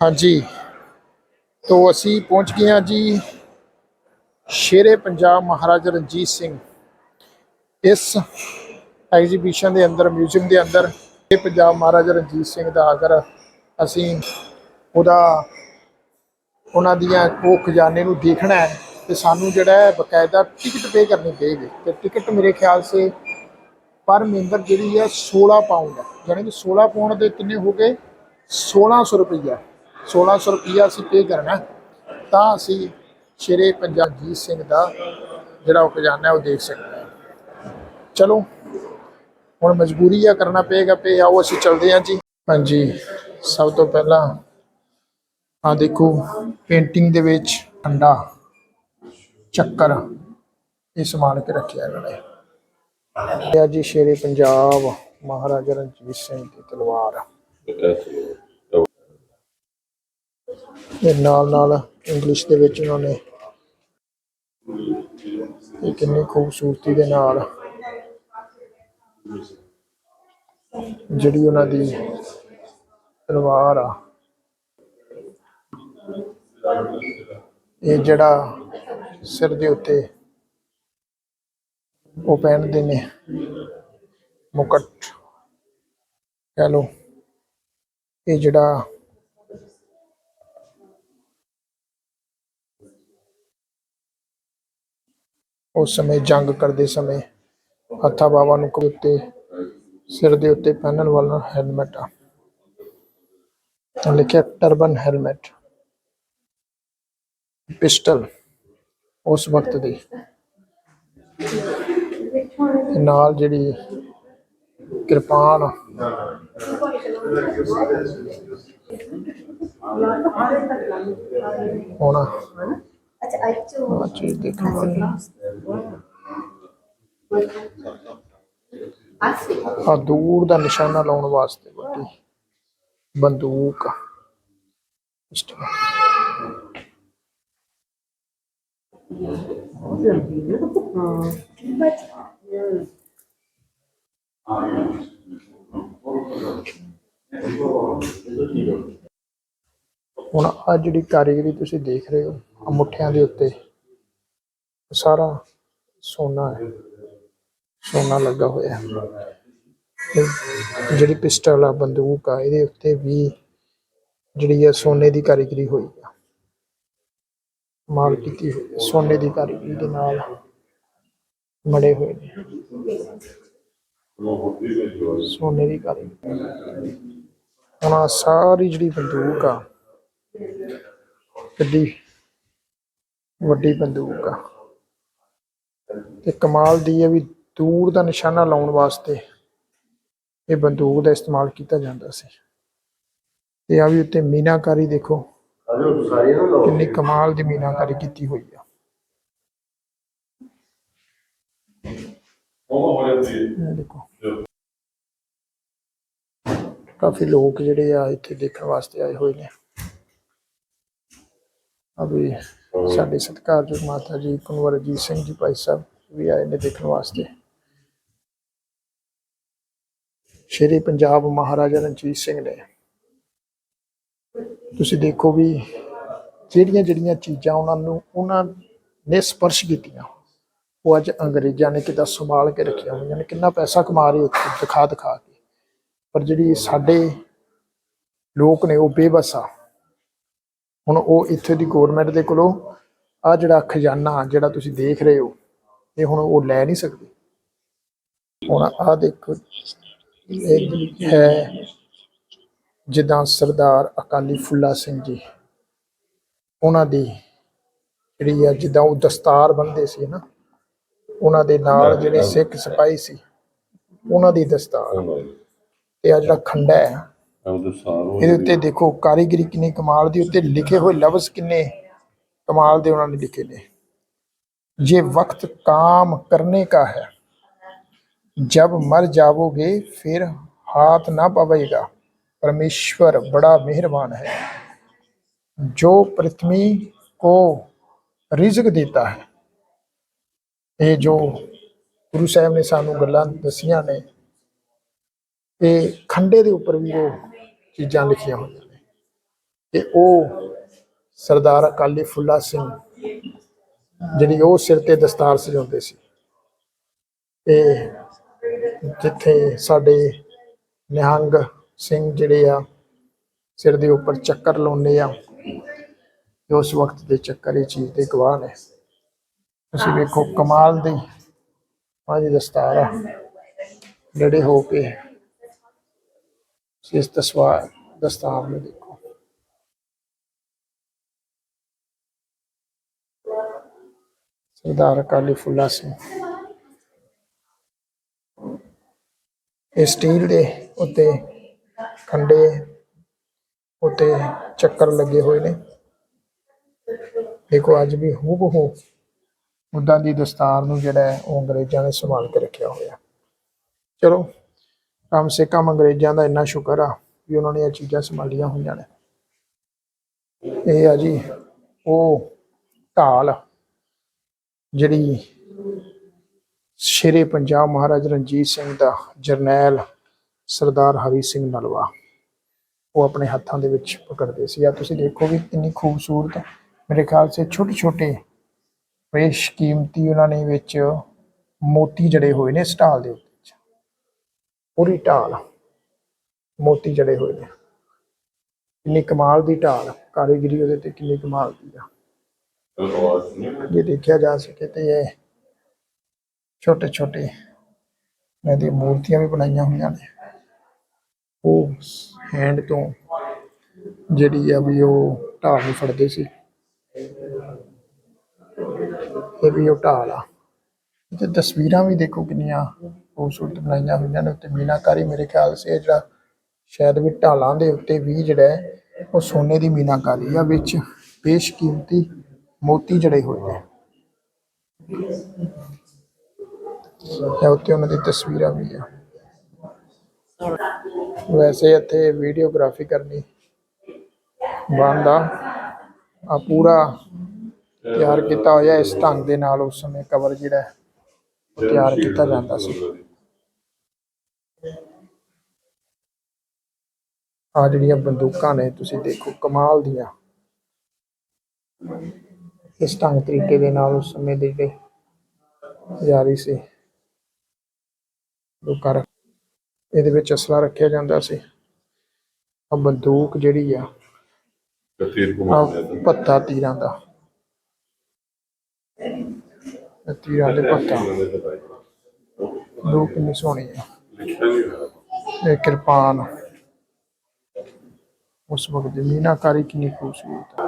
ਹਾਂਜੀ। ਤੋਂ ਅਸੀਂ ਪਹੁੰਚ ਗਏ ਹਾਂ ਜੀ ਸ਼ੇਰੇ ਪੰਜਾਬ ਮਹਾਰਾਜਾ ਰਣਜੀਤ ਸਿੰਘ। ਇਸ ਐਗਜ਼ੀਬਿਸ਼ਨ ਦੇ ਅੰਦਰ ਮਿਊਜ਼ੀਅਮ ਦੇ ਅੰਦਰ ਇਹ ਪੰਜਾਬ ਮਹਾਰਾਜਾ ਰਣਜੀਤ ਸਿੰਘ ਦਾ ਅਗਰ ਅਸੀਂ ਉਹਦਾ, ਉਹਨਾਂ ਦੀਆਂ ਉਹ ਖਜ਼ਾਨੇ ਨੂੰ ਦੇਖਣਾ ਹੈ ਤੇ ਸਾਨੂੰ ਜਿਹੜਾ ਹੈ ਬਕਾਇਦਾ ਟਿਕਟ ਪੇ ਕਰਨੀ ਪਏਗੀ। ਤੇ ਟਿਕਟ ਮੇਰੇ ਖਿਆਲ ਸੇ ਪਰ ਮੈਂਬਰ ਜਿਹੜੀ ਹੈ 16 ਪਾਉਂਡ ਹੈ। ਯਾਨੀ ਕਿ 16 ਪਾਉਂਡ ਦੇ ਕਿੰਨੇ ਹੋ ਗਏ? 1600 ਰੁਪਈਆ। 1600 ਰੁਪਈਆ ਅਸੀਂ ਪੇ ਕਰਨਾ। ਤਾਂ ਅਸੀਂ ਸ਼ੇਰੇ ਪੰਜਾਬ ਜੀਤ ਸਿੰਘ ਦਾ ਜਿਹੜਾ ਉਹ ਖਜ਼ਾਨਾ ਉਹ ਦੇਖ ਸਕਦੇ ਹਾਂ। ਚਲੋ, ਹੁਣ ਮਜਬੂਰੀ ਆ ਕਰਨਾ ਪਏਗਾ ਪੇ ਆਓ, ਅਸੀਂ ਚੱਲਦੇ ਹਾਂ ਜੀ। ਹਾਂਜੀ, ਸਭ ਤੋਂ ਪਹਿਲਾਂ ਆ ਦੇਖੋ ਪੇਂਟਿੰਗ ਦੇ ਵਿੱਚ ਅੰਡਾ ਚੱਕਰ ਇਹ ਸਮਾਨ ਕੇ ਰੱਖਿਆ ਇਹਨਾਂ ਨੇ। ਇਹ ਜੀ ਸ਼ੇਰੇ ਪੰਜਾਬ ਮਹਾਰਾਜਾ ਰਣਜੀਤ ਸਿੰਘ ਦੀ ਤਲਵਾਰ। ਇਹ ਨਾਲ ਨਾਲ ਇੰਗਲਿਸ਼ ਦੇ ਵਿੱਚ ਉਹਨਾਂ ਨੇ ਇਹ ਕਿੰਨੀ ਖੂਬਸੂਰਤੀ ਦੇ ਨਾਲ ਜਿਹੜੀ ਉਹਨਾਂ ਦੀ ਤਲਵਾਰ ਆ, ਇਹ ਜਿਹੜਾ ਸਿਰ ਦੇ ਉੱਤੇ ਉਹ ਪਹਿਨਦੇ ਨੇ, ਮੁਕਟ ਕਹ ਲੋ ਇਹ ਜਿਹੜਾ ਉਸ ਸਮੇਂ ਜੰਗ ਕਰਦੇ ਸਮੇਂ ਹੱਥਾਂ ਬਾਵਾ ਨੂੰ ਉੱਤੇ ਸਿਰ ਦੇ ਉੱਤੇ ਪਹਿਨਣ ਵਾਲਾ ਹੈਲਮਟ ਆ। ਲਿਖਿਆ ਟਰਬਨ ਹੈਲਮਟ ਪਿਸਟਲ ਉਸ ਵਕਤ ਦੀ। ਨਾਲ ਜਿਹੜੀ ਕਿਰਪਾਨ ਹੋਣਾ ਅੱਛਾ ਆ ਚੀਜ਼ ਦੇਖਣ ਵਾਲੀ। ਆ ਦੂਰ ਦਾ ਨਿਸ਼ਾਨਾ ਲਾਉਣ ਵਾਸਤੇ ਵੱਡੀ ਬੰਦੂਕ ਹੁਣ ਆ ਜਿਹੜੀ ਕਾਰੀਗਰੀ ਤੁਸੀਂ ਦੇਖ ਰਹੇ ਹੋ ਮੁੱਠਿਆਂ ਦੇ ਉੱਤੇ, ਸਾਰਾ ਸੋਨਾ ਹੈ। ਸੋਨਾ ਲੱਗਾ ਹੋਇਆ ਹੈ। ਜਿਹੜੀ ਪਿਸਟਲ ਆ, ਬੰਦੂਕ ਆ, ਇਹਦੇ ਉੱਤੇ ਵੀ ਜਿਹੜੀ ਆ ਸੋਨੇ ਦੀ ਕਾਰੀਗਰੀ ਹੋਈ ਆ। ਮਾਲ ਕੀਤੀ ਸੋਨੇ ਦੀ ਕਾਰੀਗਰੀ ਦੇ ਨਾਲ ਮੜੇ ਹੋਏ ਨੇ। ਸੋਨੇ ਦੀ ਕਾਰੀਗਰੀ। ਹੁਣ ਸਾਰੀ ਜਿਹੜੀ ਬੰਦੂਕ ਆ, ਕਿੱਡੀ ਵੱਡੀ ਬੰਦੂਕ ਆ। ਤੇ ਕਮਾਲ ਦੀ ਹੈ ਵੀ ਦੂਰ ਦਾ ਨਿਸ਼ਾਨਾ ਲਾਉਣ ਵਾਸਤੇ ਇਹ ਬੰਦੂਕ ਦਾ ਇਸਤੇਮਾਲ ਕੀਤਾ ਜਾਂਦਾ ਸੀ। ਤੇ ਆ ਵੀ ਉੱਤੇ ਮੀਨਾਕਾਰੀ ਦੇਖੋ। ਕਿੰਨੀ ਕਮਾਲ ਦੀ ਮੀਨਾਕਾਰੀ ਕੀਤੀ ਹੋਈ ਆ। ਦੇਖੋ। ਕਾਫੀ ਲੋਕ ਜਿਹੜੇ ਆ ਇੱਥੇ ਦੇਖਣ ਵਾਸਤੇ ਆਏ ਹੋਏ ਨੇ। ਵੀ ਸਾਡੇ ਸਤਿਕਾਰਯੋਗ ਮਾਤਾ ਜੀ ਕੁਨਵਰ ਅਜੀਤ ਸਿੰਘ ਜੀ ਭਾਈ ਸਾਹਿਬ ਵੀ ਆਏ ਨੇ ਦੇਖਣ ਵਾਸਤੇ। ਸ਼੍ਰੀ ਪੰਜਾਬ ਮਹਾਰਾਜਾ ਰਣਜੀਤ ਸਿੰਘ ਨੇ। ਤੁਸੀਂ ਦੇਖੋ ਵੀ ਜਿਹੜੀਆਂ ਜਿਹੜੀਆਂ ਚੀਜ਼ਾਂ ਉਹਨਾਂ ਨੂੰ, ਉਹਨਾਂ ਨੇ ਸਪਰਸ਼ ਕੀਤੀਆਂ, ਉਹ ਅੱਜ ਅੰਗਰੇਜ਼ਾਂ ਨੇ ਕਿਦਾਂ ਸੰਭਾਲ ਕੇ ਰੱਖੀਆਂ ਹੋਈਆਂ ਨੇ, ਕਿੰਨਾ ਪੈਸਾ ਕਮਾ ਰਹੇ ਦਿਖਾ ਦਿਖਾ ਕੇ। ਪਰ ਜਿਹੜੀ ਸਾਡੇ ਲੋਕ ਨੇ, ਉਹ ਬੇਬਸ ਆ। ਹੁਣ ਉਹ ਇੱਥੇ ਦੀ ਗਵਰਨਮੈਂਟ ਦੇ ਕੋਲੋਂ ਆ ਜਿਹੜਾ ਖਜ਼ਾਨਾ, ਜਿਹੜਾ ਤੁਸੀਂ ਦੇਖ ਰਹੇ ਹੋ, ਇਹ ਹੁਣ ਉਹ ਲੈ ਨਹੀਂ ਸਕਦੇ। ਹੁਣ ਆ ਦੇਖੋ ਹੈ। ਜਿੱਦਾਂ ਸਰਦਾਰ ਅਕਾਲੀ ਫੁੱਲਾ ਸਿੰਘ ਜੀ ਉਹਨਾਂ ਦੀ ਜਿਹੜੀ ਆ ਜਿੱਦਾਂ ਉਹ ਦਸਤਾਰ ਬੰਦੇ ਸੀ ਨਾ ਉਹਨਾਂ ਦੇ ਨਾਲ ਜਿਹੜੇ ਸਿੱਖ ਸਿਪਾਹੀ ਸੀ ਉਹਨਾਂ ਦੀ ਦਸਤਾਰ। ਤੇ ਆ ਜਿਹੜਾ ਖੰਡਾ ਹੈ ਇਹਦੇ ਉੱਤੇ ਦੇਖੋ ਕਾਰੀਗਰੀ ਕਿੰਨੀ ਕਮਾਲ ਦੀ ਉੱਤੇ ਲਿਖੇ ਹੋਏ ਲਫ਼ਜ਼ ਕਿੰਨੇ ਕਮਾਲ ਦੇ ਉਹਨਾਂ ਨੇ ਲਿਖੇ ਨੇ। ਜੇ ਵਕਤ ਕਾਮ ਕਰਨੇ ਕਾ ਹੈ जब मर जाओगे फिर हाथ ना पवेगा परमेश्वर बड़ा मेहरबान है जो पृथ्वी को ਰਿਜ਼ਕ ਦਿੱਤਾ ਹੈ ਇਹ ਜੋ ਗੁਰੂ ਸਾਹਿਬ ਨੇ ਸਾਨੂੰ ਗੱਲਾਂ ਦਸੀਆਂ ਨੇ ਇਹ ਖੰਡੇ ਦੇ ਉੱਪਰ ਵੀ ਉਹ ਚੀਜ਼ਾਂ ਲਿਖੀਆਂ ਹੋਈਆਂ ਨੇ ਤੇ ਉਹ ਸਰਦਾਰ ਅਕਾਲੀ ਫੁੱਲਾ ਸਿੰਘ ਜਿਹੜੀ ਉਹ ਸਿਰ ਤੇ ਦਸਤਾਰ ਸਜਾਉਂਦੇ ਸੀ ਤੇ ਜਿੱਥੇ ਸਾਡੇ ਨਿਹੰਗ ਸਿੰਘ ਜਿਹੜੇ ਆ ਸਿਰ ਦੇ ਉੱਪਰ ਚੱਕਰ ਲਾਉਂਦੇ ਆ ਤੇ ਉਸ ਵਕਤ ਦੇ ਚੱਕਰ ਇਹ ਚੀਜ਼ ਦੇ ਗਵਾਹ ਨੇ ਤੁਸੀਂ ਵੇਖੋ ਕਮਾਲ ਦੀ ਆਹ ਦਸਤਾਰ ਆ ਨੇੜੇ ਹੋ ਕੇ ਇਸ ਤਸਵਾਰ ਦਸਤਾਰ ਨੂੰ ਦੇਖੋ ਸਰਦਾਰ ਅਕਾਲੀ ਫੁੱਲਾ ਇਹ ਸਟੀਲ ਦੇ ਉੱਤੇ ਖੰਡੇ ਉੱਤੇ ਚੱਕਰ ਲੱਗੇ ਹੋਏ ਨੇ। ਦੇਖੋ, ਅੱਜ ਵੀ ਹੂਬਹੂ ਉਦਾਂ ਦੀ ਦਸਤਾਰ ਨੂੰ ਜਿਹੜਾ ਹੈ ਉਹ ਅੰਗਰੇਜ਼ਾਂ ਨੇ ਸੰਭਾਲ ਕੇ ਰੱਖਿਆ ਹੋਇਆ ਚਲੋ, ਕਮ ਸੇ ਕਮ ਅੰਗਰੇਜ਼ਾਂ ਦਾ ਇੰਨਾ ਸ਼ੁਕਰ ਆ ਵੀ ਉਹਨਾਂ ਨੇ ਇਹ ਚੀਜ਼ਾਂ ਸੰਭਾਲੀਆਂ ਹੋਈਆਂ ਨੇ। ਇਹ ਆ ਜੀ, ਉਹ ਢਾਲ ਜਿਹੜੀ ਸ਼ੇਰੇ ਪੰਜਾਬ ਮਹਾਰਾਜ ਰਣਜੀਤ ਸਿੰਘ ਦਾ ਜਰਨੈਲ ਸਰਦਾਰ ਹਰੀ ਸਿੰਘ ਨਲਵਾ। ਉਹ ਆਪਣੇ ਹੱਥਾਂ ਦੇ ਵਿੱਚ ਪਕੜਦੇ ਸੀ। ਆ ਤੁਸੀਂ ਦੇਖੋ ਵੀ ਕਿੰਨੀ ਖੂਬਸੂਰਤ ਮੇਰੇ ਖਿਆਲ ਸੇ ਛੋਟੇ ਛੋਟੇ ਬੇਸ਼ ਕੀਮਤੀ ਉਹਨਾਂ ਨੇ ਵਿੱਚ ਮੋਤੀ ਜੜੇ ਹੋਏ ਨੇ ਇਸ ਢਾਲ ਦੇ ਉੱਤੇ ਪੂਰੀ ਢਾਲ ਮੋਤੀ ਜੜੇ ਹੋਏ ਨੇ। ਕਿੰਨੀ ਕਮਾਲ ਦੀ ਢਾਲ ਕਾਰੀਗਰੀ ਉਹਦੇ ਤੇ ਕਿੰਨੀ ਕਮਾਲ ਦੀ ਆ। ਜੇ ਦੇਖਿਆ ਜਾ ਸਕੇ ਤੇ ਇਹ ਛੋਟੇ ਛੋਟੇ ਇਹਨਾਂ ਦੀ ਮੂਰਤੀਆਂ ਵੀ ਬਣਾਈਆਂ ਹੋਈਆਂ ਨੇ। ਉਹ ਹੈਂਡ ਤੋਂ ਜਿਹੜੀ ਆ ਵੀ ਉਹ ਢਾਲ ਨੂੰ ਫੜਦੇ ਸੀ। ਇਹ ਵੀ ਉਹ ਢਾਲ ਆ। ਤੇ ਤਸਵੀਰਾਂ ਵੀ ਦੇਖੋ ਕਿੰਨੀਆਂ ਖੂਬਸੂਰਤ ਬਣਾਈਆਂ ਹੋਈਆਂ ਨੇ। ਉੱਤੇ ਮੀਨਾਕਾਰੀ ਮੇਰੇ ਖਿਆਲ ਸੇ ਜਿਹੜਾ ਸ਼ਾਇਦ ਵੀ ਢਾਲਾਂ ਦੇ ਉੱਤੇ ਵੀ ਜਿਹੜਾ ਹੈ, ਉਹ ਸੋਨੇ ਦੀ ਮੀਨਾਕਾਰੀ ਆ, ਵਿੱਚ ਬੇਸ਼ਕੀਮਤੀ ਮੋਤੀ ਜੜੇ ਹੋਏ ਨੇ। ਇਹ ਉੱਤੇ ਉਹਨਾਂ ਦੀ ਤਸਵੀਰਾਂ ਵੀ ਆ। ਵੈਸੇ ਇੱਥੇ ਵੀਡੀਓਗ੍ਰਾਫੀ ਕਰਨੀ ਬੰਦ ਆ। ਪੂਰਾ ਤਿਆਰ ਕੀਤਾ ਹੋਇਆ ਇਸ ਢੰਗ ਦੇ ਨਾਲ ਉਸ ਸਮੇਂ ਕਵਰ ਜਿਹੜਾ ਤਿਆਰ ਕੀਤਾ ਜਾਂਦਾ ਸੀ। ਆ ਜਿਹੜੀਆਂ ਬੰਦੂਕਾਂ ਨੇ, ਤੁਸੀਂ ਦੇਖੋ, ਕਮਾਲ ਦੀਆਂ। ਇਸ ਢੰਗ ਤਰੀਕੇ ਦੇ ਨਾਲ ਉਸ ਸਮੇਂ ਦੇ ਜਿਹੜੇ ਜਾਰੀ ਸੀ ਲੋਕਾਂ ਰੱਖ- ਇਹਦੇ ਵਿੱਚ ਅਸਲਾ ਰੱਖਿਆ ਜਾਂਦਾ ਸੀ। ਆ ਬੰਦੂਕ ਜਿਹੜੀ ਆ ਤੀਰ ਆ ਘੁਮਾਉਂਦੇ ਆ ਪੱਤਾ ਤੀਰਾਂ ਦਾ। ਇਹ ਤੀਰਾਂ ਦੇ ਕਿੰਨੀ ਸੋਹਣੀ ਆ। ਲਿਖਿਆ ਨਹੀਂ ਹੋਇਆ। ਇਹ ਕਿਰਪਾਨ। ਉਸ ਵਕਤ ਦੀ ਮੀਨਾਕਾਰੀ ਕਿੰਨੀ ਖੂਬਸੂਰਤ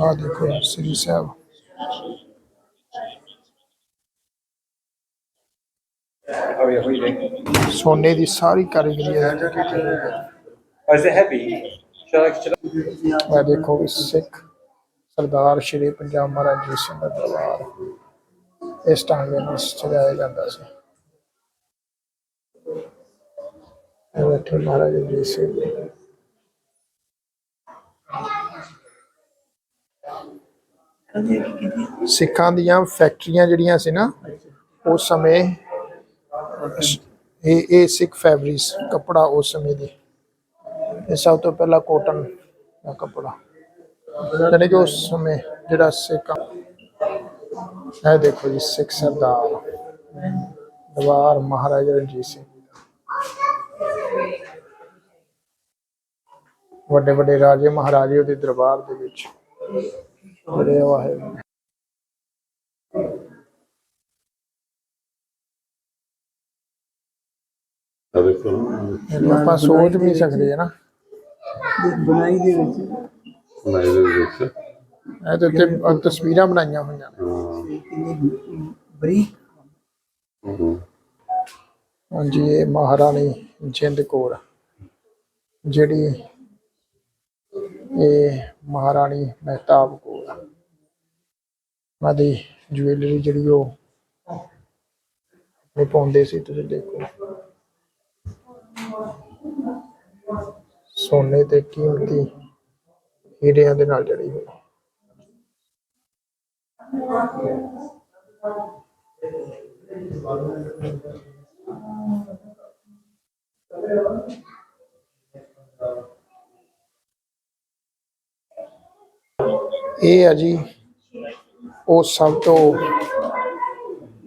ਆ। ਦੇਖੋ ਸ੍ਰੀ ਸਾਹਿਬ। ਸੋਨੇ ਦੀ ਸਾਰੀ ਕਾਰੀਗਰੀ ਹੈ Oh, is it heavy? Shall I, shall I? ਆ ਦੇਖੋ ਵੀ ਸਿੱਖ ਸਰਦਾਰ ਸ਼੍ਰੀ ਪੰਜਾਬ ਮਹਾਰਾਜ ਜੀ ਸਿੰਘ ਦਾ ਦਰਬਾਰ ਇਸ ਢੰਗ ਦੇ ਨਾਲ ਸਜਾਇਆ ਜਾਂਦਾ ਸੀ ਇਹ ਬੈਠੇ ਮਹਾਰਾਜ ਜੀ ਸਿੰਘ ਸਿੱਖਾਂ ਦੀਆਂ ਫੈਕਟਰੀਆਂ ਜਿਹੜੀਆਂ ਸੀ ਨਾ ਉਸ ਸਮੇਂ ਇਹ ਇਹ ਸਿੱਖ ਫੈਬਰਿਕਸ ਕਪੜਾ ਉਸ ਸਮੇਂ ਦੀ। ਇਹ ਸਭ ਤੋਂ ਪਹਿਲਾਂ ਕੋਟਨ ਦਾ ਕਪੜਾ। ਯਾਨੀ ਕਿ ਉਸ ਸਮੇਂ ਜਿਹੜਾ ਸਿੱਖ ਇਹ ਦੇਖੋ ਜੀ, ਸਿੱਖ ਸਰਦਾਰ। ਦਰਬਾਰ ਮਹਾਰਾਜਾ ਰਣਜੀਤ ਸਿੰਘ ਵੱਡੇ ਵੱਡੇ ਰਾਜੇ ਮਹਾਰਾਜੇ ਉਹਦੇ ਦਰਬਾਰ ਦੇ ਵਿੱਚ। ਜਿਹੜੇ ਉਹ ਆਏ ਹੋਏ ਨੇ। ਆ ਦੇਖੋ ਨਾ, ਇਹਨੂੰ ਆਪਾਂ ਸੋਚ ਵੀ ਨਹੀਂ ਸਕਦੇ ਹੈ ਨਾ। ਬਣਾਈ ਦੇ ਵਿੱਚ। ਬਣਾਈ ਦੇ ਵਿੱਚ। ਇਹ ਤੇ ਉੱਤੇ ਤਸਵੀਰਾਂ ਬਣਾਈਆਂ ਹੋਈਆਂ ਨੇ। ਬਰੀਕ ਹਾਂਜੀ ਇਹ ਮਹਾਰਾਣੀ ਜਿੰਦ ਕੌਰ ਜਿਹੜੀ ਇਹ ਮਹਾਰਾਣੀ ਮਹਿਤਾਬ ਕੌਰ। ਉਹਨਾਂ ਦੀ ਜੁਐਲਰੀ ਜਿਹੜੀ ਉਹ ਇਹ ਪਾਉਂਦੇ ਸੀ ਤੁਸੀਂ ਦੇਖੋ। ਸੋਨੇ ਤੇ ਕੀਮਤੀ ਹੀਰਿਆਂ ਦੇ ਨਾਲ ਜੜੀ ਹੋਈ। ਇਹ ਆ ਜੀ ਉਹ ਸਭ ਤੋਂ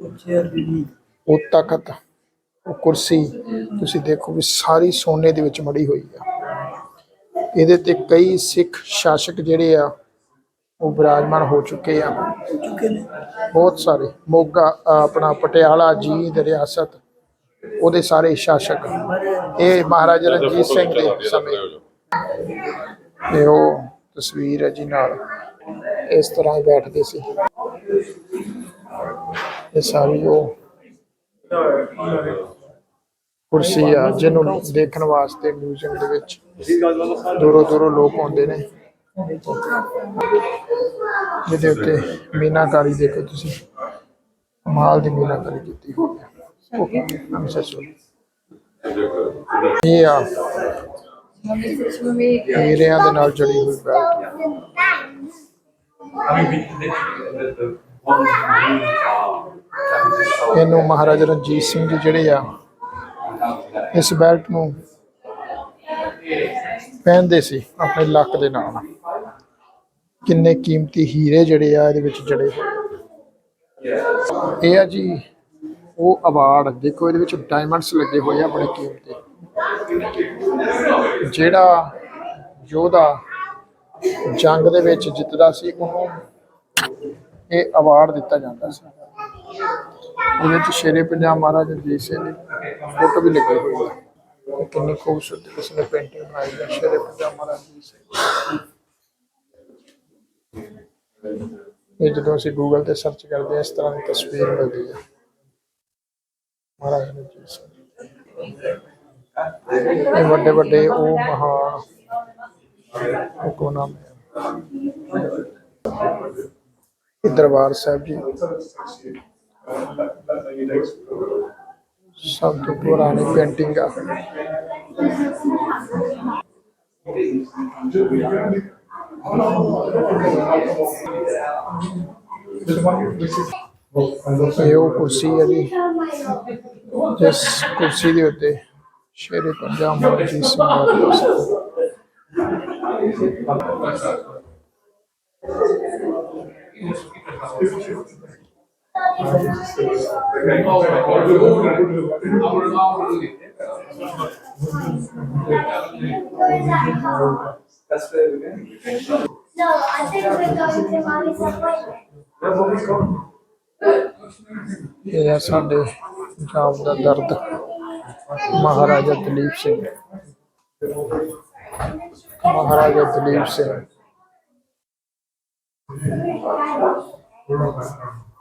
ਉੱਚੀ ਤਖਤ ਉਹ ਕੁਰਸੀ ਤੁਸੀਂ ਦੇਖੋ ਵੀ ਸਾਰੀ ਸੋਨੇ ਦੇ ਵਿੱਚ ਮੜੀ ਹੋਈ ਆ। ਇਹਦੇ ਤੇ ਕਈ ਸਿੱਖ ਸ਼ਾਸਕ ਜਿਹੜੇ ਆ ਉਹ ਵਿਰਾਜਮਾਨ ਹੋ ਚੁੱਕੇ ਆ। ਚੁੱਕੇ ਨੇ। ਬਹੁਤ ਸਾਰੇ। ਮੋਗਾ ਆਪਣਾ ਪਟਿਆਲਾ ਜੀਂਦ ਰਿਆਸਤ ਉਹਦੇ ਸਾਰੇ ਸ਼ਾਸਕ। ਇਹ ਮਹਾਰਾਜਾ ਰਣਜੀਤ ਸਿੰਘ ਦੇ ਸਮੇਂ। ਤੇ ਉਹ ਤਸਵੀਰ ਹੈ ਜੀ ਨਾਲ। ਇਸ ਤਰ੍ਹਾਂ ਹੀ ਬੈਠਦੇ ਸੀ। ਇਹ ਸਾਰੀ ਉਹ ਕੁਰਸੀ ਆ, ਜਿਹਨੂੰ ਦੇਖਣ ਵਾਸਤੇ ਮਿਊਜ਼ੀਅਮ ਦੇ ਵਿੱਚ ਦੂਰੋਂ ਦੂਰੋਂ ਲੋਕ ਆਉਂਦੇ ਨੇ। ਜਿਹਦੇ ਉੱਤੇ ਮੀਨਾਕਾਰੀ ਦੇਖੋ ਤੁਸੀਂ। ਕਮਾਲ ਦੀ ਮੀਨਾਕਾਰੀ ਕੀਤੀ ਹੋਈ ਹੈ। ਹਮੇਸ਼ਾ ਸੋ ਇਹ ਆ ਹੀਰਿਆਂ ਦੇ ਨਾਲ ਜੜੀ ਹੋਈ ਬੈਲਟ ਇਹਨੂੰ ਮਹਾਰਾਜਾ ਰਣਜੀਤ ਸਿੰਘ ਜੀ ਜਿਹੜੇ ਆ, ਇਸ ਬੈਲਟ ਨੂੰ ਪਹਿਨਦੇ ਸੀ ਆਪਣੇ ਲੱਕ ਦੇ ਨਾਲ। ਕਿੰਨੇ ਕੀਮਤੀ ਹੀਰੇ ਜਿਹੜੇ ਆ ਇਹਦੇ ਵਿੱਚ ਜੜੇ ਇਹ ਆ ਜੀ, ਉਹ ਅਵਾਰਡ ਦੇਖੋ ਇਹਦੇ ਵਿੱਚ ਡਾਇਮੰਡਸ ਲੱਗੇ ਹੋਏ ਆ ਬੜੇ ਕੀਮਤੀ। ਜਿਹੜਾ ਯੋਧਾ ਜੰਗ ਦੇ ਵਿੱਚ ਜਿੱਤਦਾ ਸੀ, ਉਹਨੂੰ ਇਹ ਅਵਾਰਡ ਦਿੱਤਾ ਜਾਂਦਾ ਸੀ। ਉਹਦੇ ਵਿੱਚ ਸ਼ੇਰੇ ਪੰਜਾਬ ਮਹਾਰਾਜ ਰਣਜੀਤ ਸਿੰਘ ਦੀ ਫੋਟੋ ਵੀ ਲੱਗੀ ਹੋਈ ਹੈ। ਕਿੰਨੀ ਖੂਬਸੂਰਤ ਕਿਸ ਨੇ ਪੇਂਟਿੰਗ ਬਣਾਈ ਹੈ, ਸ਼ੇਰੇ ਪੰਜਾਬ ਮਹਾਰਾਜ ਰਣਜੀਤ ਸਿੰਘ ਇਹ ਜਦੋਂ ਅਸੀਂ ਗੂਗਲ ਤੇ ਸਰਚ ਕਰਦੇ ਹਾਂ, ਇਸ ਤਰ੍ਹਾਂ ਦੀ ਤਸਵੀਰ ਮਿਲਦੀ ਹੈ। ਮਹਾਰਾਜ ਰਣਜੀਤ ਸਿੰਘ ਇਹ ਵੱਡੇ ਵੱਡੇ ਉਹ ਮਹਾਨ, ਉਹ ਕੋ ਹੈ ਇਹ ਦਰਬਾਰ ਸਾਹਿਬ ਜੀ। ਸਭ ਤੋਂ ਪੁਰਾਣੀ ਪੇਂਟਿੰਗ ਆ। ਇਹ ਉਹ ਕੁਰਸੀ ਹੈ ਜੀ। ਜਿਸ ਕੁਰਸੀ ਦੇ ਉੱਤੇ ਸ਼ੇਰੇ ਪੰਜਾਬ ਮਹਾਰਾਜ ਜੀ ਸਿੰਘ ਬੈਠੇ ਸੀ No, I think we're going to mommy's appointment. ਇਹ ਆ ਸਾਡੇ ਪੰਜਾਬ ਦਾ ਦਰਦ ਮਹਾਰਾਜਾ ਦਲੀਪ ਸਿੰਘ ਮਹਾਰਾਜਾ ਦਲੀਪ ਸਿੰਘ 不知道。